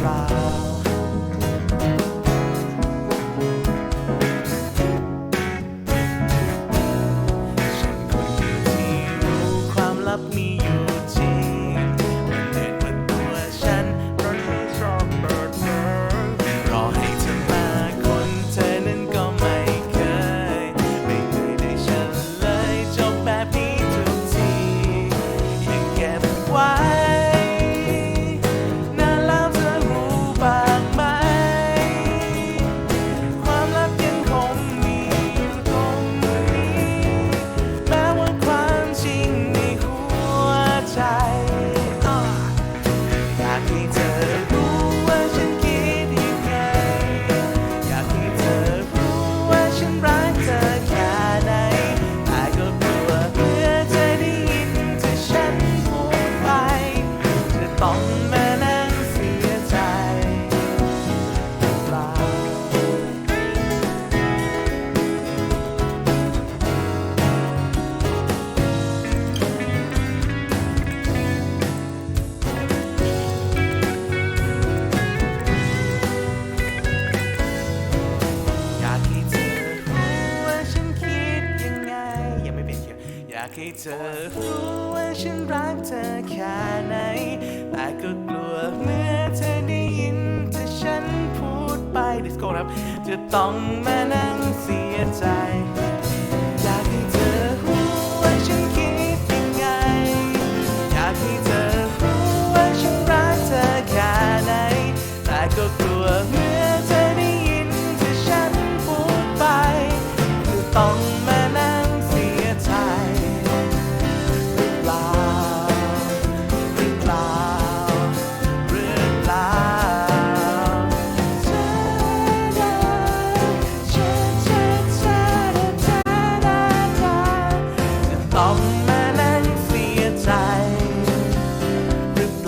try. ให้เธอรู้ว่าฉันรักเธอแค่ไหน แต่ก็กลัวเมื่อเธอได้ยินที่ฉันพูดไปดิสโก้ครับจะต้องมานั่งเสียใจ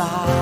จ